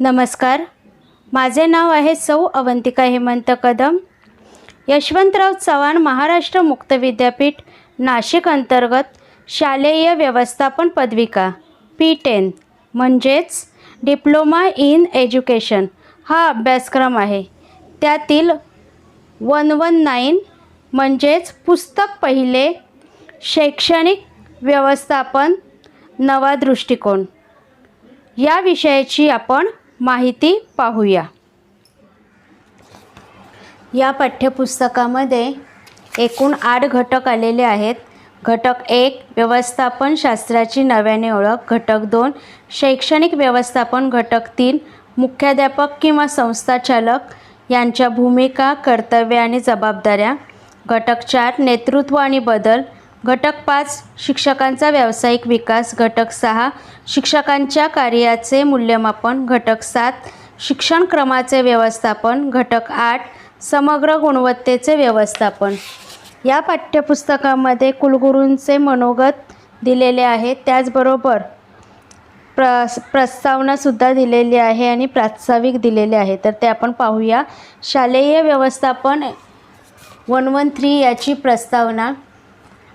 नमस्कार. माझे नाव आहे सौ अवंतिका हेमंत कदम. यशवंतराव चव्हाण महाराष्ट्र मुक्त विद्यापीठ नाशिक अंतर्गत शालेय व्यवस्थापन पदविका पी टेन म्हणजेच डिप्लोमा इन एज्युकेशन हा अभ्यासक्रम आहे. त्यातील वन वन नाईन म्हणजेच पुस्तक पहिले शैक्षणिक व्यवस्थापन नवा दृष्टिकोन. या विषयाची आपण माहिती पाहूया. या पाठ्यपुस्तकामध्ये एकूण आठ घटक आलेले आहेत. घटक एक व्यवस्थापन शास्त्राची नव्याने ओळख. घटक दोन शैक्षणिक व्यवस्थापन. घटक तीन मुख्याध्यापक किंवा संस्थाचालक यांच्या भूमिका कर्तव्य आणि जबाबदाऱ्या. घटक चार नेतृत्व आणि बदल. घटक पाच शिक्षकांचा व्यावसायिक विकास घटक सहा शिक्षकांच्या कार्याचे मूल्यमापन घटक सात शिक्षण क्रमाचे व्यवस्थापन घटक आठ समग्र गुणवत्तेचे व्यवस्थापन. या पाठ्यपुस्तकामध्ये कुलगुरूंचे मनोगत दिलेले आहे त्याचबरोबर प्र प्रस्तावनासुद्धा दिलेली आहे आणि प्रास्ताविक दिलेले आहे. तर ते आपण पाहूया. शालेय व्यवस्थापन वन वन थ्री याची प्रस्तावना.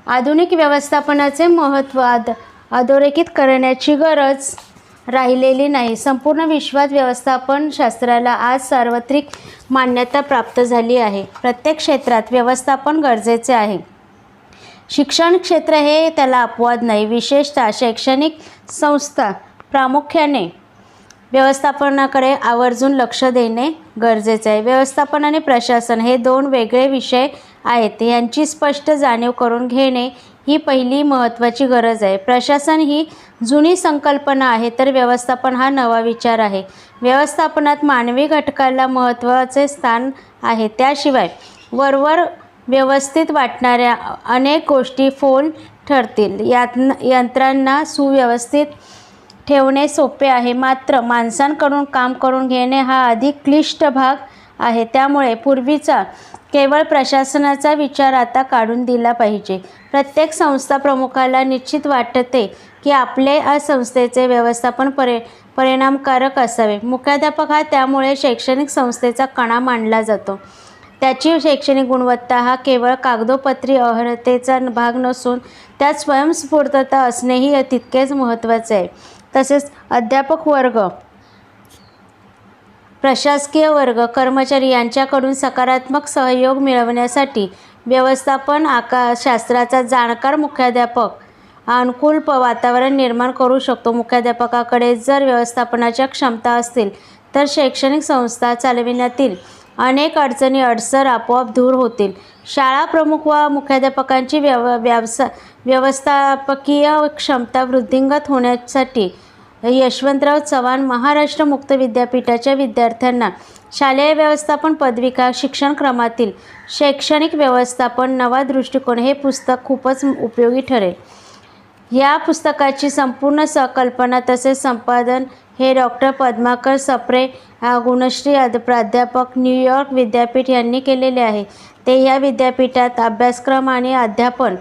आधुनिक व्यवस्थापनाचे महत्त्व आद अधोरेखित करण्याची गरज राहिलेली नाही. संपूर्ण विश्वात व्यवस्थापन शास्त्राला आज सार्वत्रिक मान्यता प्राप्त झाली आहे. प्रत्येक क्षेत्रात व्यवस्थापन गरजेचे आहे. शिक्षण क्षेत्र हे त्याला अपवाद नाही. विशेषतः शैक्षणिक संस्था प्रामुख्याने व्यवस्थापनाकडे आवर्जून लक्ष देणे गरजेचे आहे. व्यवस्थापन आणि प्रशासन हे दोन वेगळे विषय आहेत यांची स्पष्ट जाणीव करून घेणे ही पहिली महत्त्वाची गरज आहे. प्रशासन ही जुनी संकल्पना आहे तर व्यवस्थापन हा नवा विचार आहे. व्यवस्थापनात मानवी घटकाला महत्त्वाचे स्थान आहे. त्याशिवाय वरवर व्यवस्थित वाटणाऱ्या अनेक गोष्टी फोल ठरतील. यात यंत्रांना सुव्यवस्थित ठेवणे सोपे आहे. मात्र माणसांकडून काम करून घेणे हा अधिक क्लिष्ट भाग आहे. त्यामुळे पूर्वीचा केवळ प्रशासनाचा विचार आता काढून दिला पाहिजे. प्रत्येक संस्था प्रमुखाला निश्चित वाटते की आपले या संस्थेचे व्यवस्थापन परि परिणामकारक असावे. मुख्याध्यापक हा त्यामुळे शैक्षणिक संस्थेचा कणा मानला जातो. त्याची शैक्षणिक गुणवत्ता हा केवळ कागदोपत्री अर्हतेचा भाग नसून त्यात स्वयंस्फूर्तता असणेही तितकेच महत्त्वाचे आहे. तसेच अध्यापक वर्ग प्रशासकीय वर्ग कर्मचारी यांच्याकडून सकारात्मक सहयोग मिळवण्यासाठी व्यवस्थापन आका शास्त्राचा जाणकार मुख्याध्यापक अनुकूल प वातावरण निर्माण करू शकतो. मुख्याध्यापकाकडे जर व्यवस्थापनाच्या क्षमता असतील तर शैक्षणिक संस्था चालविण्यातील अनेक अडचणी अडसर आपोआप दूर होतील. शाळा प्रमुख व मुख्याध्यापकांची व्यव व्यवसा व्यवस्थापकीय क्षमता वृद्धिंगत होण्यासाठी यशवंतराव चव्हाण महाराष्ट्र मुक्त विद्यापीठाच्या विद्यार्थ्यांना शालेय व्यवस्थापन पदविका शिक्षण क्रमातील शैक्षणिक व्यवस्थापन नवा दृष्टिकोन हे पुस्तक खूपच उपयोगी ठरेल. या पुस्तकाची संपूर्ण संकल्पना तसेच संपादन हे डॉक्टर पद्माकर सप्रे गुणश्री प्राध्यापक न्यूयॉर्क विद्यापीठ यांनी केलेले आहे. ते या विद्यापीठात अभ्यासक्रम आणि अध्यापन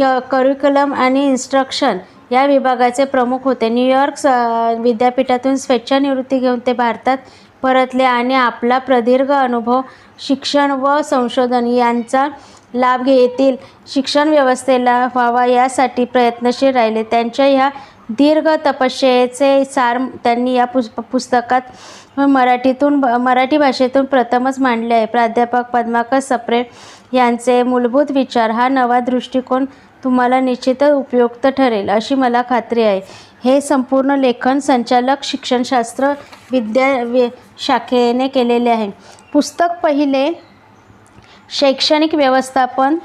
क करिक्युलम आणि इन्स्ट्रक्शन या विभागाचे प्रमुख होते. न्यूयॉर्क स विद्यापीठातून स्वेच्छानिवृत्ती घेऊन ते भारतात परतले आणि आपला प्रदीर्घ अनुभव शिक्षण व संशोधन यांचा लाभ घेतील. शिक्षण व्यवस्थेला व्हावा यासाठी प्रयत्नशील राहिले. त्यांच्या ह्या दीर्घ तपश्चयेचे सार त्यांनी या पुस पुस्तकात मराठीतून मराठी भाषेतून प्रथमच मांडले आहे. प्राध्यापक पद्माकर सप्रे यांचे मूलभूत विचार हा नवा दृष्टिकोन तुम्हाला निश्चितच उपयुक्त ठरेल अशी मला खात्री आहे. हे संपूर्ण लेखन संचालक शिक्षणशास्त्र विद्या वि शाखेने केलेले आहे. पुस्तक पहिले शैक्षणिक व्यवस्थापन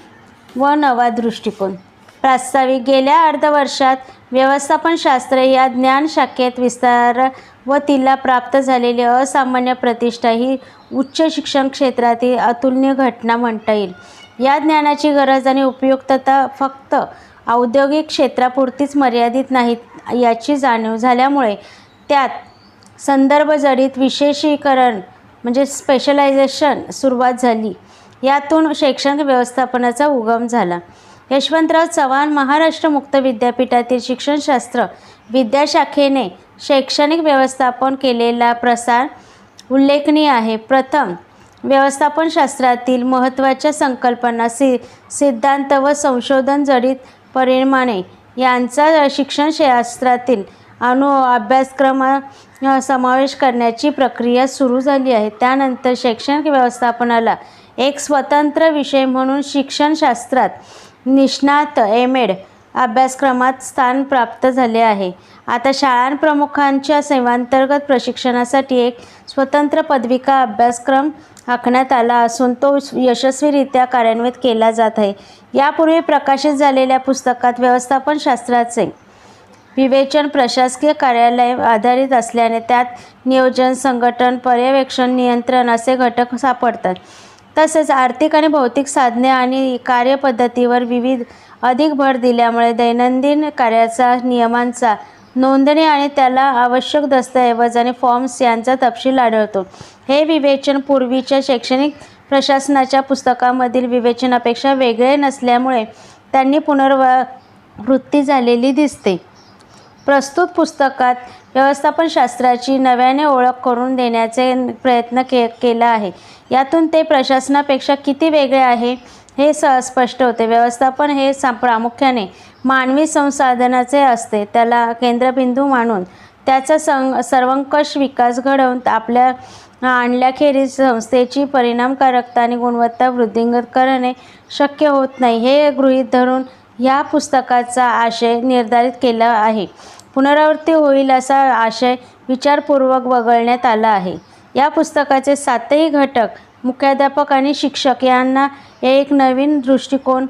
व नवा दृष्टिकोन. प्रास्ताविक गेल्या अर्धवर्षात व्यवस्थापनशास्त्र या ज्ञान शाखेत विस्तार व तिला प्राप्त झालेली असामान्य प्रतिष्ठा ही उच्च शिक्षण क्षेत्रातील अतुलनीय घटना म्हणता येईल. या ज्ञानाची गरज आणि उपयुक्तता फक्त औद्योगिक क्षेत्रापुरतीच मर्यादित नाहीत याची जाणीव झाल्यामुळे त्यात संदर्भजडित विशेषीकरण म्हणजे स्पेशलायझेशन सुरुवात झाली. यातून शैक्षणिक व्यवस्थापनाचा उगम झाला. यशवंतराव चव्हाण महाराष्ट्र मुक्त विद्यापीठातील शिक्षणशास्त्र विद्याशाखेने शैक्षणिक व्यवस्थापन केलेला प्रसार उल्लेखनीय आहे. प्रथम व्यवस्थापनशास्त्रातील महत्त्वाच्या संकल्पना सि सिद्धांत व संशोधन जडित परिमाणे यांचा शिक्षणशास्त्रातील अनु अभ्यासक्रम समावेश करण्याची प्रक्रिया सुरू झाली आहे. त्यानंतर शैक्षणिक व्यवस्थापनाला एक स्वतंत्र विषय म्हणून शिक्षणशास्त्रात निष्णात एम एड अभ्यासक्रमात स्थान प्राप्त झाले आहे. आता शाळांप्रमुखांच्या सेवांतर्गत प्रशिक्षणासाठी एक स्वतंत्र पदविका अभ्यासक्रम आखण्यात आला असून तो यशस्वीरित्या कार्यान्वित केला जात आहे. यापूर्वी प्रकाशित झालेल्या पुस्तकात व्यवस्थापनशास्त्राचे विवेचन प्रशासकीय कार्यालय आधारित असल्याने त्यात नियोजन संघटन पर्यवेक्षण नियंत्रण असे घटक सापडतात. तसेच आर्थिक आणि भौतिक साधने आणि कार्यपद्धतीवर विविध अधिक भर दिल्यामुळे दैनंदिन कार्याचा नियमांचा नोंदणी आणि त्याला आवश्यक दस्तऐवज आणि फॉर्म्स यांचा तपशील आढळतो. हे विवेचन पूर्वीच्या शैक्षणिक प्रशासनाच्या पुस्तकामधील विवेचनापेक्षा वेगळे नसल्यामुळे त्यांनी पुनर्वृत्ती झालेली दिसते. प्रस्तुत पुस्तकात व्यवस्थापनशास्त्राची नव्याने ओळख करून देण्याचे प्रयत्न के केला आहे. यातून ते प्रशासनापेक्षा किती वेगळे आहे? हे सहज स्पष्ट होते. व्यवस्थापन हे सा प्रामुख्याने मानवी संसाधनाचे असते. त्याला केंद्रबिंदू मानून त्याचा सं सर्वंकष विकास घडवून आपल्या आणल्याखेरीज संस्थेची परिणामकारकता आणि गुणवत्ता वृद्धिंगत करणे शक्य होत नाही. हे गृहीत धरून ह्या पुस्तकाचा आशय निर्धारित केला आहे. पुनरावृत्ती होईल असा आशय विचारपूर्वक वगळण्यात आला आहे. या पुस्तकाचे सातही घटक मुख्याध्यापक आणि शिक्षक यांना एक नवीन दृष्टिकोन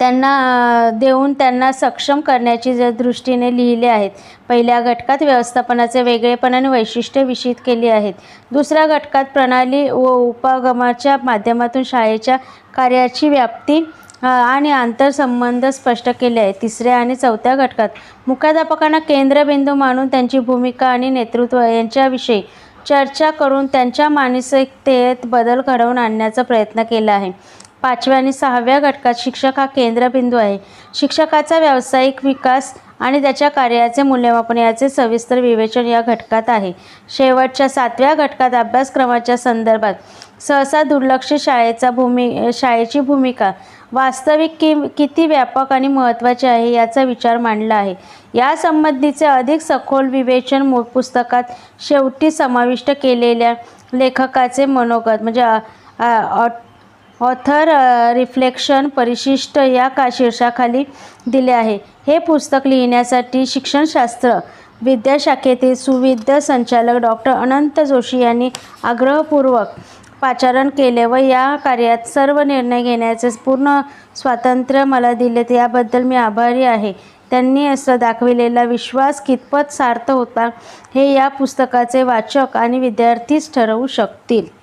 त्यांना देऊन त्यांना सक्षम करण्याची ज दृष्टीने लिहिले आहेत. पहिल्या घटकात व्यवस्थापनाचे वेगळेपण आणि वैशिष्ट्ये विषित केली आहेत. दुसऱ्या घटकात प्रणाली व उपगमाच्या माध्यमातून शाळेच्या कार्याची व्याप्ती आणि आंतरसंबंध स्पष्ट केले आहेत. तिसऱ्या आणि चौथ्या घटकात मुख्याध्यापकांना केंद्रबिंदू मानून त्यांची भूमिका आणि नेतृत्व यांच्याविषयी चर्चा करून त्यांच्या मानसिकतेत बदल घडवून आणण्याचा प्रयत्न केला आहे. पाचव्या आणि सहाव्या घटकात शिक्षक हा केंद्रबिंदू आहे. शिक्षकाचा व्यावसायिक विकास आणि त्याच्या कार्याचे मूल्यमापन याचे सविस्तर विवेचन या घटकात आहे. शेवटच्या सातव्या घटकात अभ्यासक्रमाच्या संदर्भात सहसा दुर्लक्ष शाळेचा भूमी शाळेची भूमिका वास्तविक कि किती व्यापक आणि महत्त्वाचे आहे याचा विचार मांडला आहे. यासंबंधीचे अधिक सखोल विवेचन मू पुस्तकात शेवटी समाविष्ट केलेल्या लेखकाचे मनोगत म्हणजे ऑथर रिफ्लेक्शन परिशिष्ट या का शीर्षाखाली दिले आहे. हे पुस्तक लिहिण्यासाठी शिक्षणशास्त्र विद्याशाखेतील सुविद्या संचालक डॉक्टर अनंत जोशी यांनी आग्रहपूर्वक पाचारण केले व या कार्यात सर्व निर्णय घेण्याचे पूर्ण स्वातंत्र्य मला दिले याबद्दल मी आभारी आहे. त्यांनी असं दाखविलेला विश्वास कितपत सार्थ होता हे या पुस्तकाचे वाचक आणि विद्यार्थीच ठरवू शकतील.